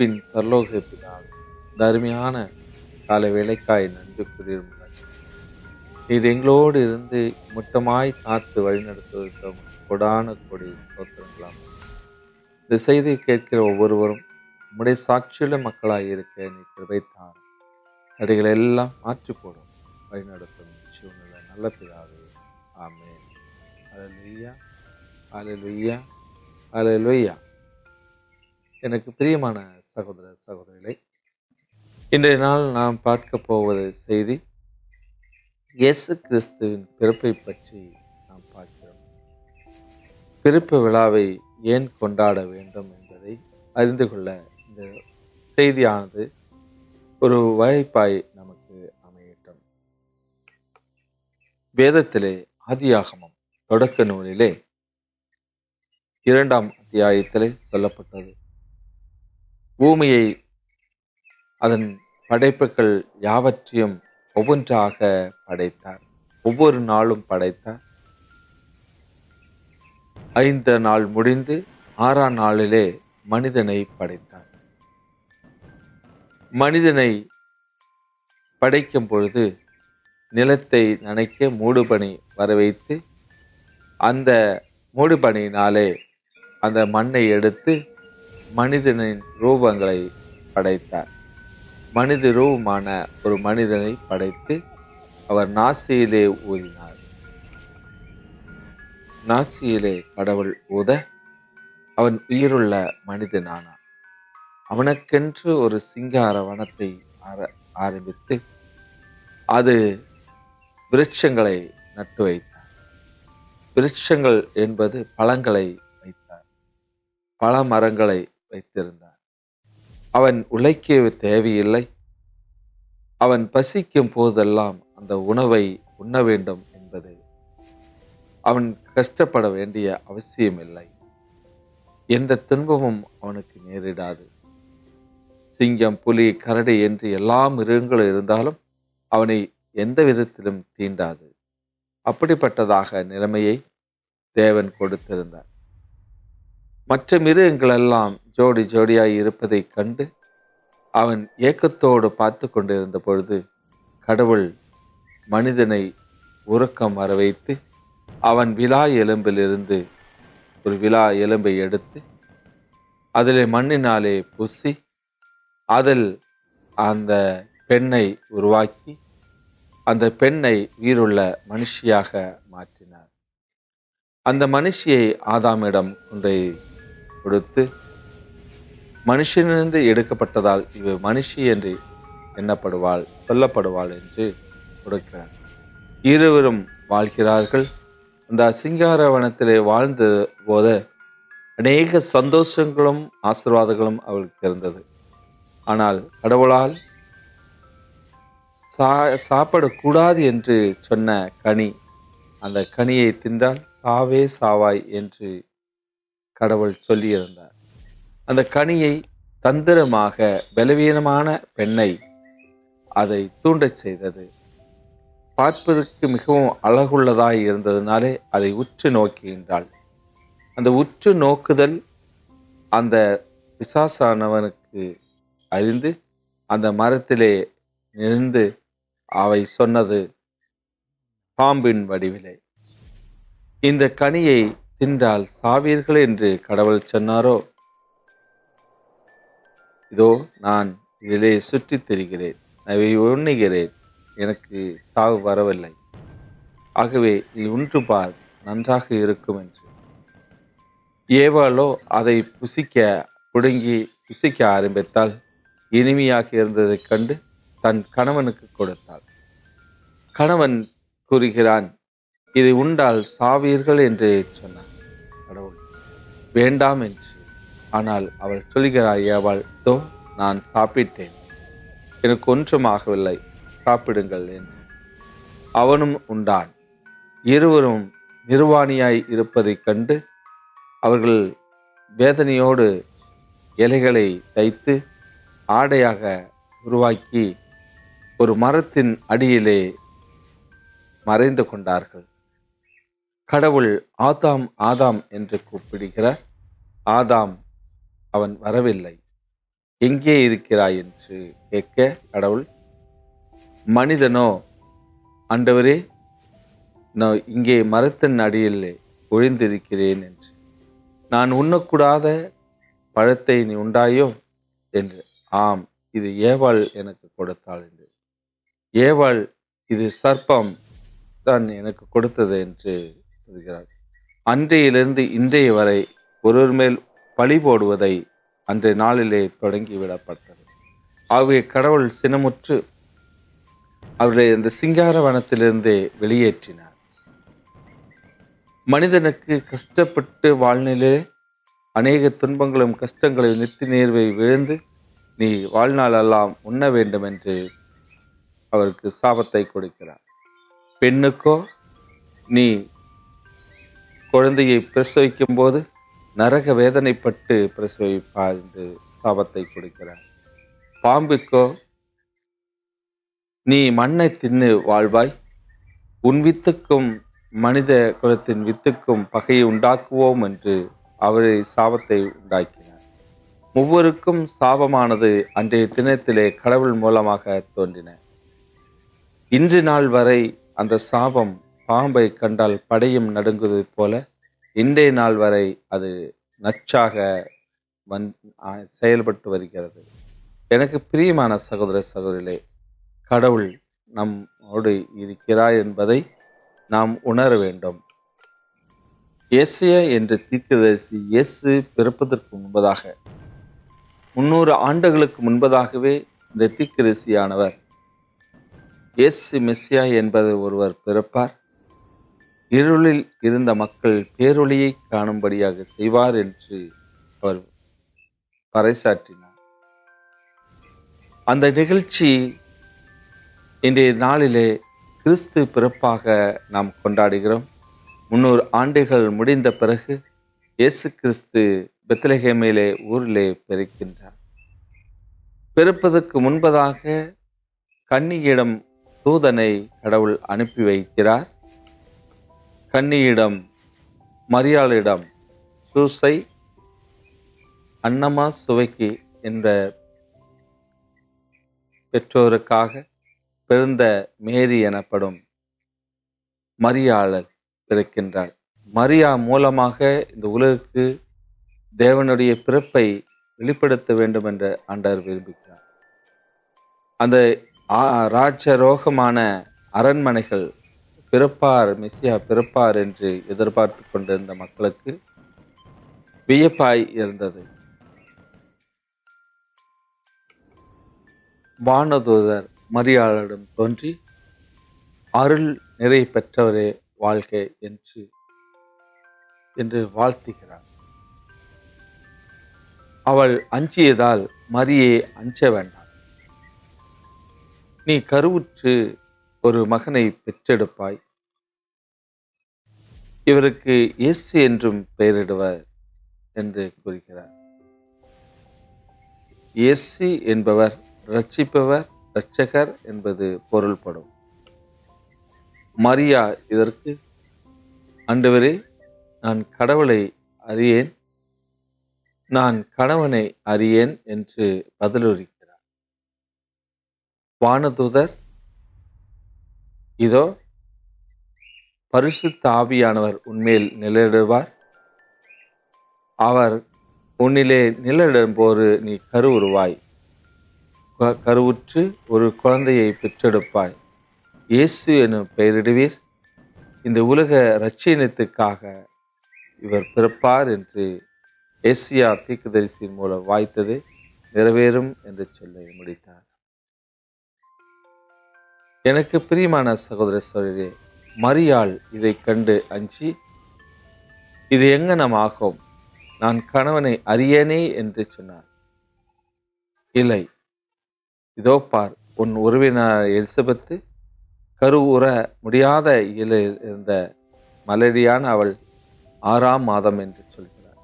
அன்பின் பரலோக பிதாவே இந்த அருமையான கால வேலைக்காய் நன்றி கூறியிருந்தார் நீர் எங்களோடு இருந்து முட்டமாய் காத்து வழிநடத்துவதற்கு கொடான கொடி ஸ்தோத்திரங்களாம் இந்த செய்தியை கேட்கிற ஒவ்வொருவரும் உம்முடைய சாட்சியுள்ள மக்களாக இருக்க நீ கிருபைத்தான் அடிகளை எல்லாம் மாற்றி போடும் வழிநடத்தும் சூழ்நிலை நல்ல பிதாவே. ஆமென். அலலுய்யா அலலுய்யா அலலுய்யா எனக்கு பிரியமான சகோதர சகோதரிகளை இன்றைய நாள் நாம் பார்க்க போவது செய்தி இயேசு கிறிஸ்துவின் பிறப்பை பற்றி நாம் பார்க்கிறோம். பிறப்பு விழாவை ஏன் கொண்டாட வேண்டும் என்பதை அறிந்து கொள்ள இந்த செய்தியானது ஒரு வாய்ப்பாய் நமக்கு அமையட்டும். வேதத்திலே ஆதியாகமம் தொடக்க நூலிலே இரண்டாம் அத்தியாயத்திலே சொல்லப்பட்டது. பூமியை அதன் படைப்புகள் யாவற்றையும் ஒவ்வொன்றாக படைத்தார். ஒவ்வொரு நாளும் படைத்தார். ஐந்து நாள் முடிந்து ஆறாம் நாளிலே மனிதனை படைத்தார். மனிதனை படைக்கும் பொழுது நிலத்தை நனைக்க மூடுபனி வர வைத்து அந்த மூடுபனியினாலே அந்த மண்ணை எடுத்து மனிதனின் ரூபங்களை படைத்தார். மனித ரூபமான ஒரு மனிதனை படைத்து அவர் நாசியிலே ஊதினார். நாசியிலே கடவுள் ஊத அவன் உயிருள்ள மனிதனானான். அவனுக்கென்று ஒரு சிங்கார வனத்தை ஆர- ஆரம்பித்து அது விருட்சங்களை நட்டு வைத்தார். விருட்சங்கள் என்பது பழங்களை வைத்தார். பல மரங்களை வைத்திருந்தார். அவன் உழைக்க தேவையில்லை. அவன் பசிக்கும் போதெல்லாம் அந்த உணவை உண்ண வேண்டும் என்பது அவன் கஷ்டப்பட வேண்டிய அவசியம் இல்லை எந்த துன்பமும் அவனுக்கு நேரிடாது. சிங்கம் புலி கரடி என்று எல்லா மிருகங்களும் இருந்தாலும் அவனை எந்த விதத்திலும் தீண்டாது. அப்படிப்பட்டதாக நிலைமையை தேவன் கொடுத்திருந்தார். மற்ற மிருகங்களெல்லாம் ஜோடி ஜோடியாய் இருப்பதைக் கண்டு அவன் ஏக்கத்தோடு பார்த்து கொண்டிருந்த பொழுது கடவுள் மனிதனை உறக்கம் வர வைத்து அவன் விழா எலும்பிலிருந்து ஒரு விழா எலும்பை எடுத்து அதில் மண்ணினாலே புசி அதில் அந்த பெண்ணை உருவாக்கி அந்த பெண்ணை உயிருள்ள மனுஷியாக மாற்றினார். அந்த மனுஷியை ஆதாமிடம் கொண்டை கொடுத்து மனுஷனிலிருந்து எடுக்கப்பட்டதால் இவ மனுஷி என்று எண்ணப்படுவாள் சொல்லப்படுவாள் என்று கொடுக்கிறார். இருவரும் வாழ்கிறார்கள். அந்த சிங்காரவனத்திலே வாழ்ந்த போது அநேக சந்தோஷங்களும் ஆசிர்வாதங்களும் அவளுக்கு இருந்தது. ஆனால் கடவுளால் சா சாப்பிடக்கூடாது என்று சொன்ன கனி அந்த கனியை தின்றால் சாவே சாவாய் என்று கடவுள் சொல்லியிருந்தார். அந்த கனியை தந்திரமாக பலவீனமான பெண்ணை அதை தூண்டச் செய்தது. பார்ப்பதற்கு மிகவும் அழகுள்ளதாய் இருந்ததுனாலே அதை உற்று நோக்குகின்றாள் அந்த உற்று நோக்குதல் அந்த பிசாசானவனுக்கு அறிந்து அந்த மரத்திலே நின்று அவை சொன்னது பாம்பின் வடிவிலே. இந்த கனியை தின்றால் சாவீர்கள் என்று கடவுள் சொன்னாரோ? இதோ நான் இதிலே சுற்றித் திரிகிறேன். அவை உண்ணுகிறேன். எனக்கு சாவு வரவில்லை. ஆகவே நீ உன்று பார் நன்றாக இருக்கும் என்று. ஏவாளோ அதை புசிக்க புடுங்கி புசிக்க ஆரம்பித்தால் இனிமையாக இருந்ததைக் கண்டு தன் கணவனுக்கு கொடுத்தாள். கணவன் கூறுகிறான் இதை உண்டால் சாவீர்கள் என்று சொன்னான். கடவுள் வேண்டாம் என்று. ஆனால் அவள் சொல்கிறாய் ஏவாள் தோ நான் சாப்பிட்டேன். எனக்கு ஒன்றும் ஆகவில்லை. சாப்பிடுங்கள் என்று. அவனும் உண்டான். இருவரும் நிர்வாணியாய் இருப்பதைக் கண்டு அவர்கள் வேதனையோடு இலைகளை தைத்து ஆடையாக உருவாக்கி ஒரு மரத்தின் அடியிலே மறைந்து கொண்டார்கள். கடவுள் ஆதாம் ஆதாம் என்று கூப்பிடுகிறார். ஆதாம் அவன் வரவில்லை. எங்கே இருக்கிறாய் என்று கேட்க கடவுள் மனிதனோ ஆண்டவரே நான் இங்கே மரத்தின் அடியில் ஒழிந்திருக்கிறேன் என்று. நான் உண்ணக்கூடாத பழத்தை நீ உண்டாயோ? என்று ஆம் இது ஏவாள் எனக்கு கொடுத்தாள் என்று. ஏவாள் இது சர்ப்பம் தான் எனக்கு கொடுத்தது என்று சொல்கிறார். அன்றையிலிருந்து இன்றைய வரை ஒருவர் மேல் பழி போடுவதை அன்றைய நாளிலே தொடங்கி விடப்பட்டது. ஆகவே கடவுள் சினமுற்று அவரை அந்த சிங்கார வனத்திலிருந்தே வெளியேற்றினார். மனிதனுக்கு கஷ்டப்பட்டு வாழ்நிலே அநேக துன்பங்களும் கஷ்டங்களும் நித்தி நேர்வை விழுந்து நீ வாழ்நாளெல்லாம் உண்ண வேண்டும் என்று அவருக்கு சாபத்தை கொடுக்கிறார். பெண்ணுக்கோ நீ குழந்தையை பிரசவிக்கும் போது நரக வேதனைப்பட்டு பிரசவிப்பார் என்று சாபத்தை கொடுக்கிறார். பாம்புக்கோ நீ மண்ணை தின்னு வாழ்வாய். உன் வித்துக்கும் மனித குலத்தின் வித்துக்கும் பகையை உண்டாக்குவோம் என்று அவரை சாபத்தை உண்டாக்கினார். ஒவ்வொருக்கும் சாபமானது அன்றைய தினத்திலே கடவுள் மூலமாக தோன்றின. இன்று நாள் வரை அந்த சாபம் பாம்பை கண்டால் படையும் நடுங்குவது போல இன்றைய நாள் வரை அது நச்சாக வந் செயல்பட்டு வருகிறது. எனக்கு பிரியமான சகோதர சகோதரிகளே கடவுள் நம்மோடு இருக்கிறார் என்பதை நாம் உணர வேண்டும். ஏசியா என்ற தீர்க்கதரிசி இயேசு பிறப்பதற்கு முன்பதாக முன்னூறு ஆண்டுகளுக்கு முன்பதாகவே இந்த தீர்க்கதரிசியானவர் இயேசு மெஸ்ஸியா என்பது ஒருவர் பிறப்பார். இருளில் இருந்த மக்கள் பேரொளியை காணும்படியாக செய்வார் என்று அவர் பறைசாற்றினார். அந்த நிகழ்ச்சி இன்றைய நாளிலே கிறிஸ்து பிறப்பாக நாம் கொண்டாடுகிறோம். முன்னூறு ஆண்டுகள் முடிந்த பிறகு இயேசு கிறிஸ்து பெத்லஹேமிலே ஊரிலே பிறக்கின்றார். பிறப்பதற்கு முன்பதாக கன்னியிடம் தூதனை கடவுள் அனுப்பி வைக்கிறார். கன்னியிடம் மரியாளிடம் சூசை அன்னமா சுவைக்கு என்ற பெற்றோருக்காக பிறந்த மேரி எனப்படும் மரியாளர் பிறக்கின்றார் மரியா மூலமாக இந்த உலகுக்கு தேவனுடைய பிறப்பை வெளிப்படுத்த வேண்டும் என்று ஆண்டவர் விரும்புகிறார். அந்த ராஜரோகமான அரண்மனைகள் பிறப்பார் மெஸ்ஸியா பிறப்பார் என்று எதிர்பார்த்து கொண்டிருந்த மக்களுக்கு வியப்பாய் இருந்தது. வானதூதர் மரியாளிடம் தோன்றி அருள் நிறை பெற்றவரே வாழ்க்கை என்று என்று வாழ்த்துகிறார். அவள் அஞ்சியதால் மரியே அஞ்ச வேண்டாம். நீ கருவுற்று ஒரு மகனை பெற்றெடுப்பாய். இவருக்கு இயேசு என்றும் பெயரிடுவர் என்று கூறுகிறார். இயேசு என்பவர் ரட்சிப்பவர் இரட்சகர் என்பது பொருள்படும். மரியா இதற்கு ஆண்டவரே நான் கடவுளை அறியேன். நான் கணவனை அறியேன் என்று பதிலளிக்கிறார். வானதூதர் இதோ பரிசுத்த ஆவியானவர் உன்மேல் நிலையிடுவார் அவர் உன்னிலே நிழலிடும் போது நீ கருவுருவாய். க- கருவுற்று ஒரு குழந்தையை பெற்றெடுப்பாய். இயேசு எனும் பெயரிடுவீர். இந்த உலக ரட்சியனத்துக்காக இவர் பிறப்பார் என்று ஏசியா தீக்குதரிசியின் மூலம் வாய்த்தது நிறைவேறும் என்று சொல்ல முடித்தார். எனக்கு பிரியமான சகோதர சகோதரியே மரியாள் இதை கண்டு அஞ்சி இது எங்கனமாகும் நான் கணவனை அறியேனே? என்று சொன்னார். இல்லை. இதோ பார் உன் உறவினர் எலிசபெத்து கருவுற முடியாத இலை இருந்த மலடியான அவள் ஆறாம் மாதம் என்று சொல்கிறார்.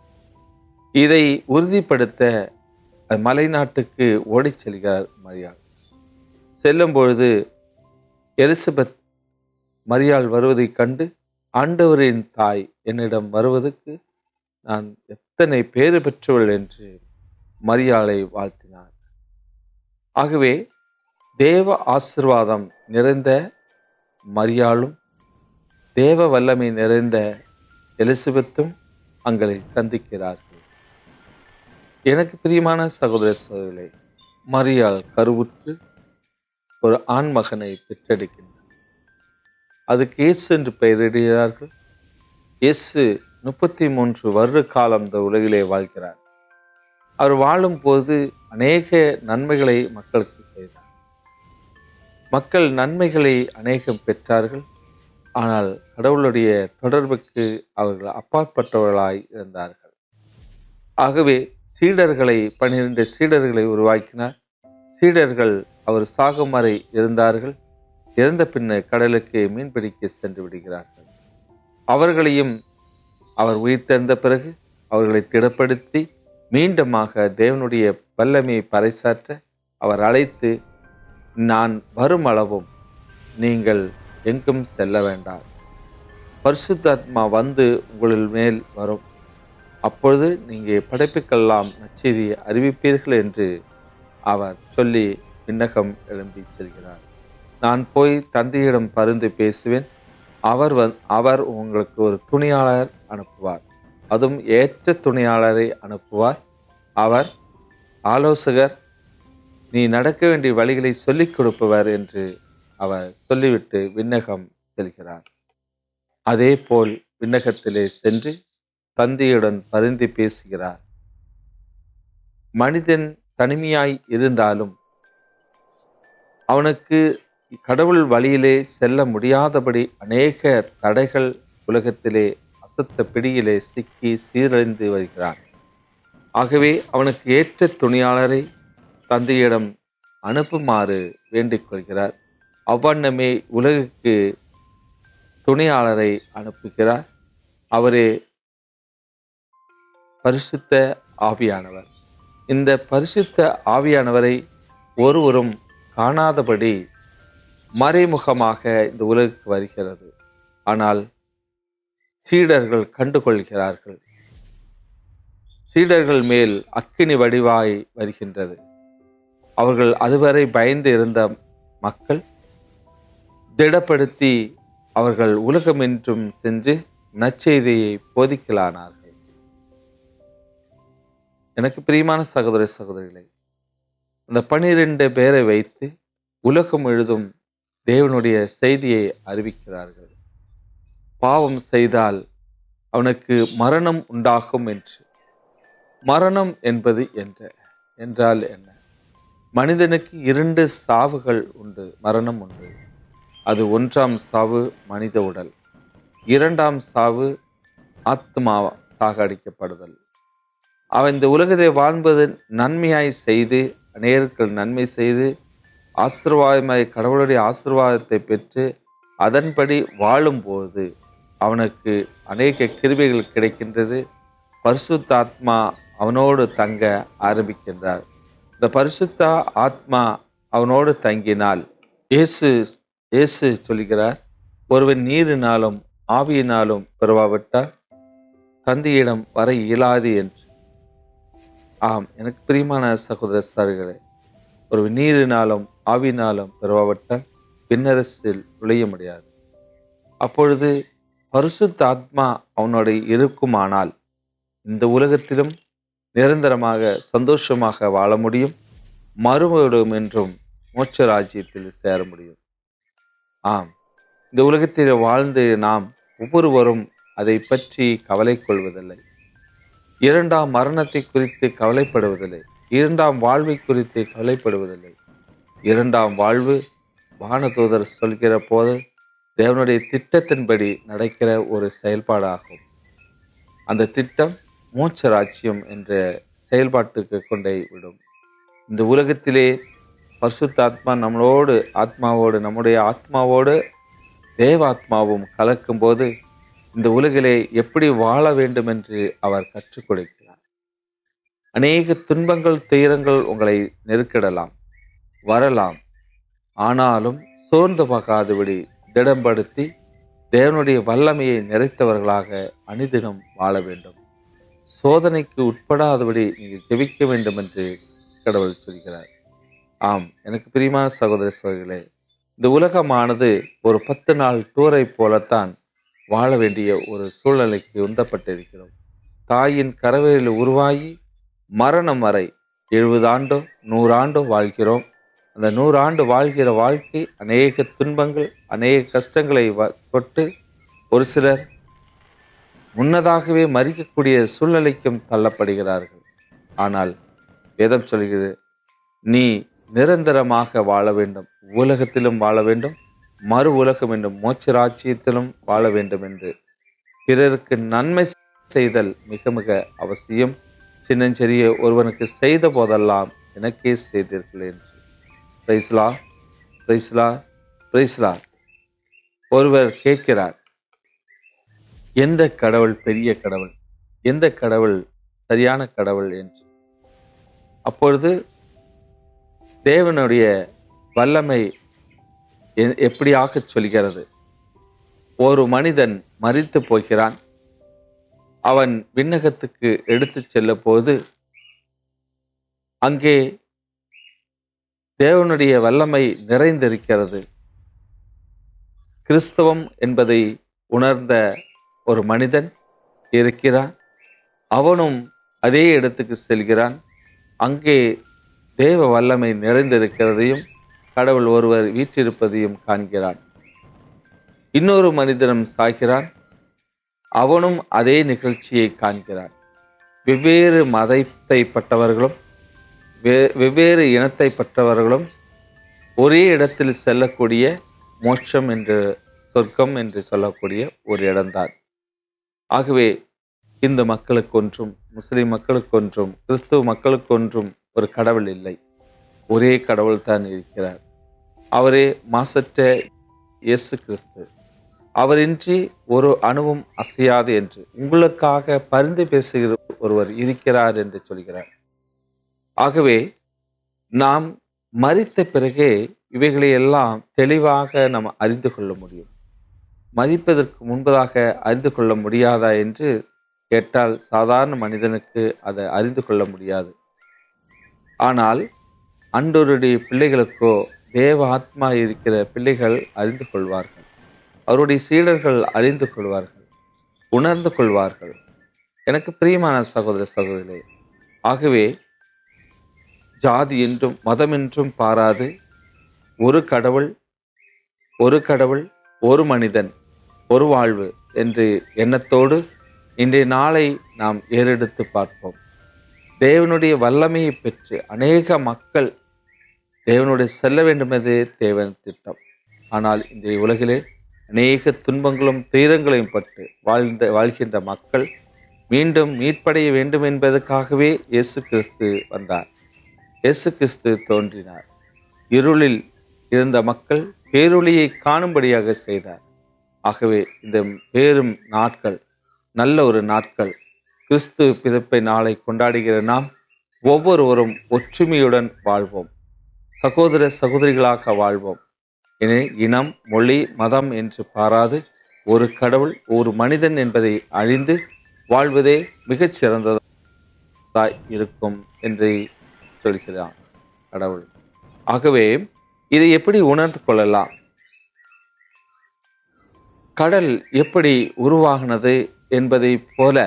இதை உறுதிப்படுத்த மலைநாட்டுக்கு ஓடிச் செல்கிறார் மரியாள். செல்லும் பொழுது எலிசபெத் மரியாள் வருவதைக் கண்டு ஆண்டவரின் தாய் என்னிடம் வருவதற்கு நான் எத்தனை பேறு பெற்றவள் என்று மரியாளை வாழ்த்தினார். ஆகவே தேவ ஆசிர்வாதம் நிறைந்த மரியாளும் தேவ வல்லமை நிறைந்த எலிசபெத்தும் அங்களை சந்திக்கிறார்கள். எனக்கு பிரியமான சகோதர சகோதரர்களே மரியாள் கருவுற்று ஒரு ஆண் மகனை பெற்றெடுக்கின்றார் அதுக்கு இயேசு என்று பெயரிடுகிறார்கள் இயேசு முப்பத்தி மூன்று வருட காலம் இந்த உலகிலே வாழ்கிறார். அவர் வாழும் போது அநேக நன்மைகளை மக்களுக்கு செய்தார். மக்கள் நன்மைகளை அநேகம் பெற்றார்கள். ஆனால் கடவுளுடைய தொடர்புக்கு அவர்கள் அப்பாற்பட்டவர்களாய் இருந்தார்கள். ஆகவே சீடர்களை பன்னிரண்டு சீடர்களை உருவாக்கினார். சீடர்கள் அவர் சாகும் வரை இருந்தார்கள். இறந்த பின்னர் கடலுக்கு மீன்பிடிக்க சென்று விடுகிறார்கள். அவர்களையும் அவர் உயிர்த்தெழுந்த பிறகு அவர்களை திடப்படுத்தி மீண்டுமாக தேவனுடைய வல்லமையை பறைசாற்ற அவர் அழைத்து நான் வரும் அளவும் நீங்கள் எங்கும் செல்ல வேண்டாம். பரிசுத்தாத்மா வந்து உங்களில் மேல் வரும். அப்பொழுது நீங்கள் படைப்புக்கெல்லாம் நச்செய்தியை அறிவிப்பீர்கள் என்று அவர் சொல்லி விண்ணகம் எழும்பி செல்கிறார். நான் போய் தந்தையிடம் பருந்து பேசுவேன். அவர் வந் அவர் உங்களுக்கு ஒரு துணியாளர் அனுப்புவார். அதுவும் ஏற்ற துணியாளரை அனுப்புவார். அவர் ஆலோசகர் நீ நடக்க வேண்டிய வழிகளை சொல்லிக் கொடுப்பவர் என்று அவர் சொல்லிவிட்டு விண்ணகம் செல்கிறார். அதே போல் விண்ணகத்திலே சென்று தந்தையுடன் பரிந்து பேசுகிறார். மனிதன் தனிமையாய் இருந்தாலும் அவனுக்கு கடவுள் வழியிலே செல்ல முடியாதபடி அநேக தடைகள் உலகத்திலே அசத்த பிடியிலே சிக்கி சீரழிந்து வருகிறான். ஆகவே அவனுக்கு ஏற்ற துணியாளரை தந்தையிடம் அனுப்புமாறு வேண்டிக் கொள்கிறார். அவ்வண்ணமே உலகுக்கு துணையாளரை அனுப்புகிறார். அவரே பரிசுத்த ஆவியானவர். இந்த பரிசுத்த ஆவியானவரை ஒருவரும் காணாதபடி மறைமுகமாக இந்த உலகுக்கு வருகிறது. ஆனால் சீடர்கள் கண்டுகொள்கிறார்கள். சீடர்கள் மேல் அக்கினி வடிவாய் வருகின்றது. அவர்கள் அதுவரை பயந்து இருந்த மக்கள் திடப்படுத்தி அவர்கள் உலகமென்றும் சென்று நற்செய்தியை போதிக்கலானார்கள். எனக்கு பிரியமான சகோதர சகோதரிகளை அந்த பனிரெண்டு பேரை வைத்து உலகம் எழுதும் தேவனுடைய செய்தியை அறிவிக்கிறார்கள். பாவம் செய்தால் அவனுக்கு மரணம் உண்டாகும் என்று. மரணம் என்பது என்ற என்றால் என்ன? மனிதனுக்கு இரண்டு சாவுகள் உண்டு மரணம் உண்டு. அது ஒன்றாம் சாவு மனித உடல் இரண்டாம் சாவு ஆத்மா சாகடிக்கப்படுதல். அவன் இந்த உலகத்தை வாழ்வது நன்மையாய் செய்து அநேர்கள் நன்மை செய்து ஆசிர்வாதமாய் கடவுளுடைய ஆசிர்வாதத்தை பெற்று அதன்படி வாழும்போது அவனுக்கு அநேக கிருபைகள் கிடைக்கின்றது. பரிசுத்த ஆத்மா அவனோடு தங்க ஆரம்பிக்கின்றார். இந்த பரிசுத்த ஆத்மா அவனோடு தங்கினால் இயேசு இயேசு சொல்கிறார் ஒருவன் நீரினாலும் ஆவியினாலும் பிறவாவிட்டால் தந்தையிடம் வர இயலாது என்று. ஆம் எனக்கு பிரியமான சகோதர சார்களே ஒரு நீரினாலும் ஆவினாலும் பெறுவாவிட்டால் பின்னரசில் நுழைய முடியாது. அப்பொழுது பரிசுத்த ஆத்மா அவனோட இருக்குமானால் இந்த உலகத்திலும் நிரந்தரமாக சந்தோஷமாக வாழ முடியும் மறுபடியும் என்றும் மோட்ச ராஜ்யத்தில் சேர முடியும். ஆம் இந்த உலகத்தில் வாழ்ந்து நாம் ஒவ்வொருவரும் அதை பற்றி கவலை கொள்வதில்லை. இரண்டாம் மரணத்தை குறித்து கவலைப்படுவதில்லை. இரண்டாம் வாழ்வை குறித்து கவலைப்படுவதில்லை. இரண்டாம் வாழ்வு வானதூதர் சொல்கிற போது தேவனுடைய திட்டத்தின்படி நடக்கிற ஒரு செயல்பாடாகும். அந்த திட்டம் மூச்ச ராஜ்யம் என்ற செயல்பாட்டுக்கு கொண்டே விடும். இந்த உலகத்திலே பசுத்தாத்மா நம்மளோடு ஆத்மாவோடு நம்முடைய ஆத்மாவோடு தேவாத்மாவும் கலக்கும்போது இந்த உலகிலே எப்படி வாழ வேண்டும் என்று அவர் கற்றுக் கொடுக்கிறார். அநேக துன்பங்கள் துயரங்கள் உங்களை நெருக்கிடலாம் வரலாம். ஆனாலும் சோர்ந்து பார்க்காதபடி திடம்படுத்தி தேவனுடைய வல்லமையை நிறைத்தவர்களாக அனுதினம் வாழ வேண்டும். சோதனைக்கு உட்படாதபடி நீங்கள் ஜெபிக்க வேண்டும் என்று கடவுள் சொல்கிறார். ஆம் எனக்கு பிரியமான சகோதர சோழர்களே இந்த உலகமானது ஒரு பத்து நாள் டூரை போலத்தான் வாழ வேண்டிய ஒரு சூழ்நிலைக்கு உந்தப்பட்டிருக்கிறோம். தாயின் கரவையில் உருவாகி மரணம் வரை எழுபது ஆண்டோ நூறாண்டோ வாழ்கிறோம். அந்த நூறாண்டு வாழ்கிற வாழ்க்கை அநேக துன்பங்கள் அநேக கஷ்டங்களை வ- தொட்டு ஒரு சிலர் முன்னதாகவே மறிக்கக்கூடிய சூழ்நிலைக்கும் தள்ளப்படுகிறார்கள். ஆனால் வேதம் சொல்கிறது நீ நிரந்தரமாக வாழ வேண்டும் உலகத்திலும் வாழ வேண்டும் மறு உலகம் என்னும் மோட்ச ராஜ்யத்திலும் வாழ வேண்டும் என்று. பிறருக்கு நன்மை செய்தல் மிக மிக அவசியம். சின்னஞ்சிறிய ஒருவனுக்கு செய்த போதெல்லாம் எனக்கே செய்தீர்கள் என்று. பிரைஸ்லா பிரைஸ்லா பிரைஸ்லா ஒருவர் கேட்கிறார் எந்த கடவுள் பெரிய கடவுள்? எந்த கடவுள் சரியான கடவுள்? என்று. அப்பொழுது தேவனுடைய வல்லமை எப்படியாக சொல்கிறது? ஒரு மனிதன் மறித்து போகிறான். அவன் விண்ணகத்துக்கு எடுத்துச் செல்ல போது அங்கே தேவனுடைய வல்லமை நிறைந்திருக்கிறது. கிறிஸ்தவம் என்பதை உணர்ந்த ஒரு மனிதன் இருக்கிறான். அவனும் அதே இடத்துக்கு செல்கிறான். அங்கே தேவ வல்லமை நிறைந்திருக்கிறதையும் கடவுள் ஒருவர் வீற்றிருப்பதையும் காண்கிறான். இன்னொரு மனிதனும் சாகிறான். அவனும் அதே நிகழ்ச்சியை காண்கிறான். வெவ்வேறு மதத்தை பட்டவர்களும் வெவ்வேறு இனத்தைப்பட்டவர்களும் ஒரே இடத்தில் செல்லக்கூடிய மோட்சம் என்று சொர்க்கம் என்று சொல்லக்கூடிய ஒரு இடம்தான். ஆகவே இந்து மக்களுக்கொன்றும் முஸ்லிம் மக்களுக்கொன்றும் கிறிஸ்துவ மக்களுக்கொன்றும் ஒரு கடவுள் இல்லை. ஒரே கடவுள் தான் இருக்கிறார். அவரே மாசற்ற இயேசு கிறிஸ்து அவரின்றி ஒரு அணுவும் அசையாது என்று உங்களுக்காக பரிந்து பேசுகிற ஒருவர் இருக்கிறார் என்று சொல்கிறார். ஆகவே நாம் மறித்த பிறகே இவைகளை எல்லாம் தெளிவாக நாம் அறிந்து கொள்ள முடியும். மதிப்பதற்கு முன்பதாக அறிந்து கொள்ள முடியாதா என்று கேட்டால் சாதாரண மனிதனுக்கு அதை அறிந்து கொள்ள முடியாது. ஆனால் அன்றொருடைய பிள்ளைகளுக்கோ தேவ ஆத்மா இருக்கிற பிள்ளைகள் அறிந்து கொள்வார்கள். அவருடைய சீடர்கள் அறிந்து கொள்வார்கள் உணர்ந்து கொள்வார்கள். எனக்கு பிரியமான சகோதர சகோதரிகளே ஆகவே ஜாதி என்றும் மதம் என்றும் பாராது. ஒரு கடவுள் ஒரு கடவுள் ஒரு மனிதன் ஒரு வாழ்வு என்று எண்ணத்தோடு இன்றைய நாளை நாம் ஏறெடுத்து பார்ப்போம். தேவனுடைய வல்லமையை பெற்று அநேக மக்கள் தேவனுடைய செல்ல வேண்டுமென்றே தேவன் திட்டம். ஆனால் இன்றைய உலகிலே அநேக துன்பங்களும் துயரங்களையும் பட்டு வாழ்ந்த வாழ்கின்ற மக்கள் மீண்டும் மீட்படைய வேண்டும் என்பதற்காகவே இயேசு கிறிஸ்து வந்தார். இயேசு கிறிஸ்து தோன்றினார். இருளில் இருந்த மக்கள் பேரொளியை காணும்படியாக செய்தார். ஆகவே இந்த பேரும் நாட்கள் நல்ல ஒரு நாட்கள். கிறிஸ்து பிறப்பை நாளை கொண்டாடுகிற நாம் ஒவ்வொருவரும் ஒற்றுமையுடன் வாழ்வோம். சகோதர சகோதரிகளாக வாழ்வோம். இனி இனம் மொழி மதம் என்று பாராது ஒரு கடவுள் ஒரு மனிதன் என்பதை அழிந்து வாழ்வதே மிகச் சிறந்ததாய் இருக்கும் என்று சொல்கிறான் கடவுள். ஆகவே இதை எப்படி உணர்ந்து கொள்ளலாம்? கடல் எப்படி உருவாகினது என்பதை போல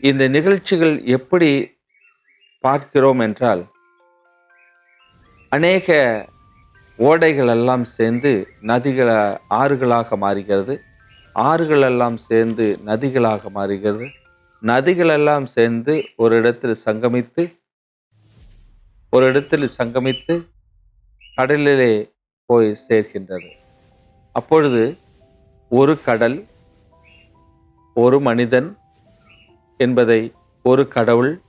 இந்த நிகழ்ச்சிகள் எப்படி பார்க்கிறோம் என்றால் அநேக ஓடைகள் எல்லாம் சேர்ந்து நதிகள ஆறுகளாக மாறுகிறது. ஆறுகள் எல்லாம் சேர்ந்து நதிகளாக மாறுகிறது. நதிகளெல்லாம் சேர்ந்து ஒரு இடத்தில் சங்கமித்து ஒரு இடத்தில் சங்கமித்து கடலிலே போய் சேர்கின்றது. அப்பொழுது ஒரு கடல் ஒரு மனிதன் என்பதை ஒரு கடவுள்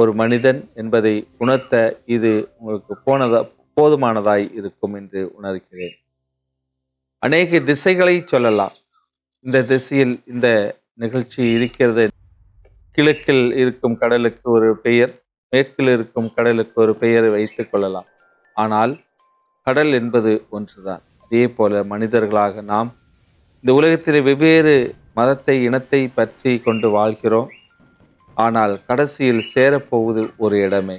ஒரு மனிதன் என்பதை உணர்த்த இது உங்களுக்கு போனதா போதுமானதாய் இருக்கும் என்று உணர்கிறேன். அநேக திசைகளை சொல்லலாம். இந்த திசையில் இந்த நிகழ்ச்சி இருக்கிறது. கிழக்கில் இருக்கும் கடலுக்கு ஒரு பெயர் மேற்கில் இருக்கும் கடலுக்கு ஒரு பெயரை வைத்துக் கொள்ளலாம். ஆனால் கடல் என்பது ஒன்றுதான். அதே போல மனிதர்களாக நாம் இந்த உலகத்தில் வெவ்வேறு மதத்தை இனத்தை பற்றி கொண்டு வாழ்கிறோம். ஆனால் கடைசியில் சேரப்போவது ஒரு இடமே.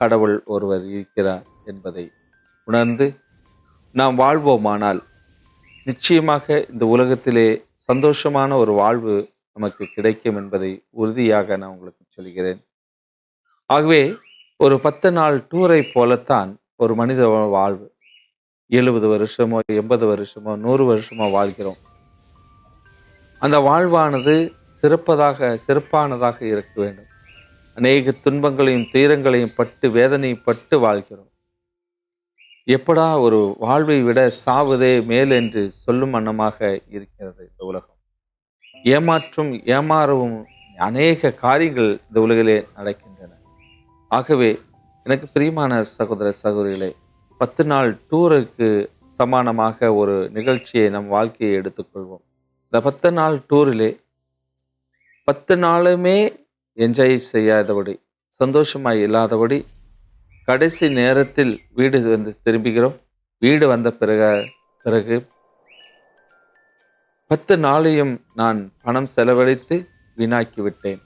கடவுள் ஒருவர் இருக்கிறார் என்பதை உணர்ந்து நாம் வாழ்வோமானால் நிச்சயமாக இந்த உலகத்திலே சந்தோஷமான ஒரு வாழ்வு நமக்கு கிடைக்கும் என்பதை உறுதியாக நான் உங்களுக்கு சொல்கிறேன். ஆகவே ஒரு பத்து நாள் டூரை போலத்தான் ஒரு மனித வாழ்வு. எழுபது வருஷமோ எண்பது வருஷமோ நூறு வருஷமோ வாழ்கிறோம். அந்த வாழ்வானது சிறப்பதாக சிறப்பானதாக இருக்க வேண்டும். அநேக துன்பங்களையும் துயரங்களையும் பட்டு வேதனையும் பட்டு வாழ்கிறோம். எப்படா ஒரு வாழ்வை விட சாவதே மேல் என்று சொல்லும் வண்ணமாக இருக்கிறது இந்த உலகம். ஏமாற்றும் ஏமாறவும் அநேக காரியங்கள் இந்த உலகிலே நடக்கின்றன. ஆகவே எனக்கு பிரியமான சகோதர சகோதரிகளே பத்து நாள் டூருக்கு சமானமாக ஒரு நிகழ்ச்சியை நம் வாழ்க்கையை எடுத்துக்கொள்வோம். இந்த பத்து நாள் டூரிலே பத்து நாளுமே என்ஜாய் செய்யாதபடி சந்தோஷமாய் இல்லாதபடி கடைசி நேரத்தில் வீடு வந்து திரும்புகிறோம். வீடு வந்த பிறகு பிறகு பத்து நாளையும் நான் பணம் செலவழித்து வீணாக்கி விட்டேன்.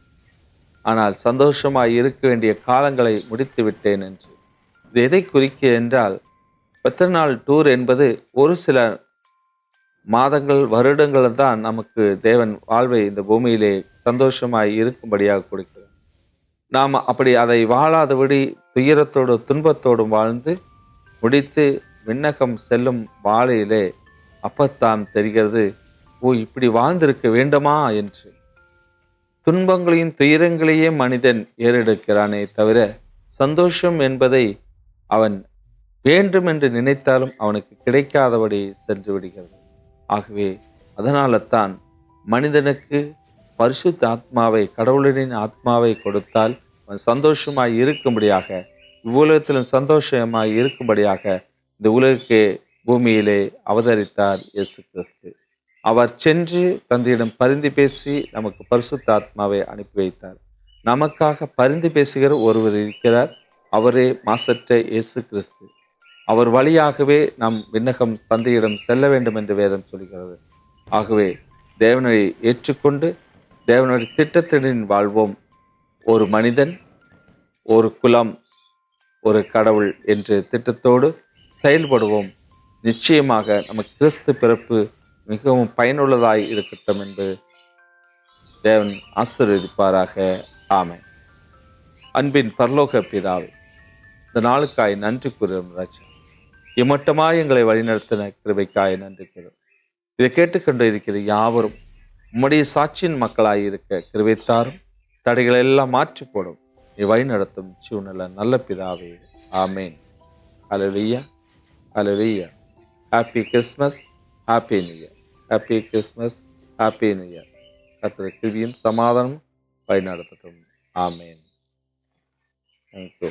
ஆனால் சந்தோஷமாக இருக்க வேண்டிய காலங்களை முடித்து விட்டேன் என்று. இது எதை குறிக்க என்றால் பத்து நாள் டூர் என்பது ஒரு சில மாதங்கள் வருடங்கள் தான் நமக்கு தேவன் வாழ்வை இந்த பூமியிலே சந்தோஷமாய் இருக்கும்படியாக கொடுக்கிறார் நாம் அப்படி அதை வாழாதபடி துயரத்தோடும் துன்பத்தோடும் வாழ்ந்து முடித்து விண்ணகம் செல்லும் வாழையிலே அப்பத்தான் தெரிகிறது ஓ இப்படி வாழ்ந்திருக்க வேண்டுமா? என்று. துன்பங்களையும் துயரங்களையே மனிதன் ஏறெடுக்கிறானே தவிர சந்தோஷம் என்பதை அவன் வேண்டும் என்று நினைத்தாலும் அவனுக்கு கிடைக்காதபடி சென்று விடுகிறது. ஆகவே அதனால தான் மனிதனுக்கு பரிசுத்த ஆத்மாவை கடவுளின் ஆத்மாவை கொடுத்தால் அவன் சந்தோஷமாய் இருக்கும்படியாக இவ்வுலகத்திலும் சந்தோஷமாய் இருக்கும்படியாக இந்த உலகுக்கு பூமியிலே அவதரித்தார் இயேசு கிறிஸ்து. அவர் சென்று தந்தையிடம் பரிந்து பேசி நமக்கு பரிசுத்த ஆத்மாவை அனுப்பி வைத்தார். நமக்காக பரிந்து பேசுகிற ஒருவர் இருக்கிறார். அவரே மாசற்ற இயேசு கிறிஸ்து. அவர் வழியாகவே நம் விண்ணகம் தந்தையிடம் செல்ல வேண்டும் என்று வேதம் சொல்கிறது. ஆகவே தேவனை ஏற்றுக்கொண்டு தேவனுடைய திட்டத்தின் வாழ்வோம். ஒரு மனிதன் ஒரு குலம் ஒரு கடவுள் என்ற திட்டத்தோடு செயல்படுவோம். நிச்சயமாக நமக்கு கிறிஸ்து பிறப்பு மிகவும் பயனுள்ளதாய் இருக்கட்டும் என்று தேவன் ஆசீர்வதிப்பாராக. ஆமை அன்பின் பரலோக பிதாவை இந்த நாளுக்காய் நன்றி கூறும் ராஜா. இம்மட்டமாய் எங்களை வழிநடத்தின கிருபைக்காய் நன்றி கூறும் இதை கேட்டுக்கொண்டு இருக்கிற யாவரும் உம்முடைய சாட்சியின் மக்களாக இருக்க கிருவித்தாரும் தடைகளை எல்லாம் மாற்றி போடும் நீ வழி நடத்தும் சூழ்நிலை நல்ல பிதாவே. ஆமேன். அலவியா அலவியா happy Christmas happy new year happy Christmas happy new year கத்திர கிருவியும் சமாதானம் வழி நடத்தட்டும். ஆமேன். தேங்க்யூ